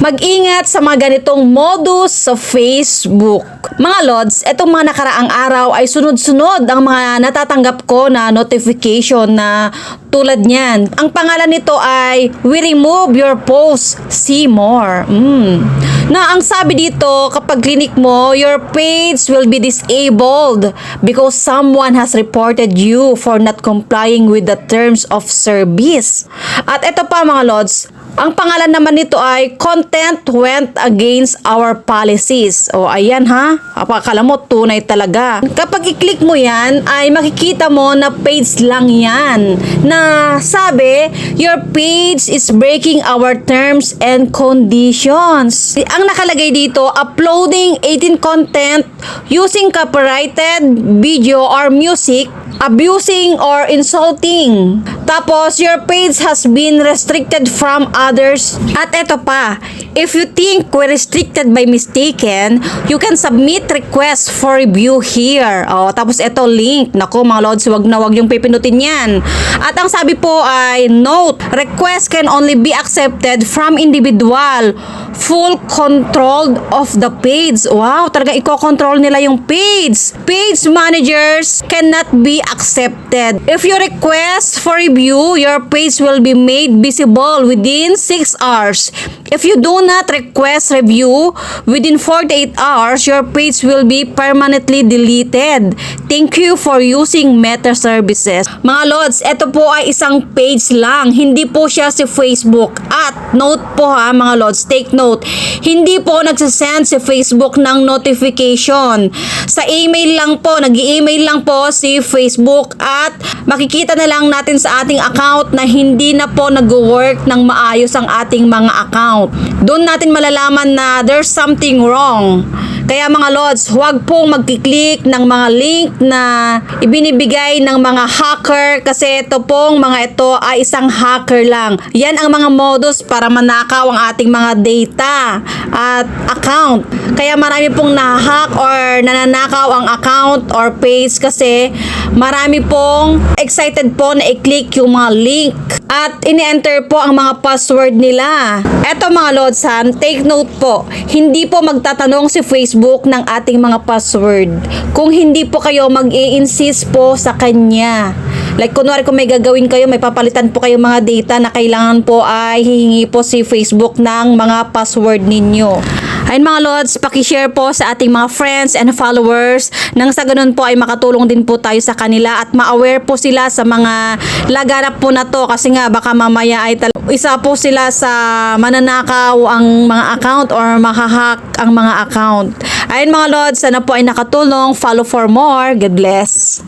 Mag-ingat sa mga ganitong modus sa Facebook. Mga Lods, etong mga nakaraang araw ay sunod-sunod ang mga natatanggap ko na notification na tulad niyan. Ang pangalan nito ay We remove your post, see more. Mm. Na ang sabi dito, kapag clinic mo, your page will be disabled because someone has reported you for not complying with the terms of service. At ito pa mga Lods, ang pangalan naman nito ay Content Went Against Our Policies. O ayan ha, apakala mo tunay talaga. Kapag i-click mo yan, ay makikita mo na page lang yan. Na sabi, your page is breaking our terms and conditions. Ang nakalagay dito, uploading 18 content using copyrighted video or music abusing or insulting. Tapos, your page has been restricted from others. At eto pa, if you think we're restricted by mistaken, you can submit request for review here. Oh, tapos eto link. Nako mga lods, wag na wag yung pipindutin yan. At ang sabi po ay, note, request can only be accepted from individual full control of the page. Wow, talaga i-control nila yung page. Page managers cannot be accepted. If you request for review, your page will be made visible within 6 hours. If you do not request review within 48 hours, your page will be permanently deleted. Thank you for using Meta Services. Mga Lods, ito po ay isang page lang. Hindi po siya si Facebook. At note po ha mga Lods, take note. Hindi po nagsasend si Facebook ng notification. Sa email lang po, nag-email lang po si Facebook at makikita na lang natin sa ating account na hindi na po nag-work ng maayos ang ating mga account. Doon natin malalaman na there's something wrong. Kaya mga Lods, huwag pong magkiklik ng mga link na ibinibigay ng mga hacker kasi ito pong mga ito ay isang hacker lang. Yan ang mga modus para manakaw ang ating mga data at account. Kaya marami pong nahack or nananakaw ang account or page kasi marami pong excited po na i-click yung mga link at ini-enter po ang mga password nila. Eto mga Lodsan, take note po, hindi po magtatanong si Facebook ng ating mga password kung hindi po kayo mag-i-insist po sa kanya. Like, kunwari kung may gagawin kayo, may papalitan po kayo mga data na kailangan po ay hihingi po si Facebook ng mga password ninyo. Ayun mga Lods, pakishare po sa ating mga friends and followers nang sa ganun po ay makatulong din po tayo sa kanila at ma-aware po sila sa mga laganap po na to kasi nga baka mamaya ay isa po sila sa mananakaw ang mga account or makahack ang mga account. Ayun mga Lods, sana po ay nakatulong. Follow for more. God bless.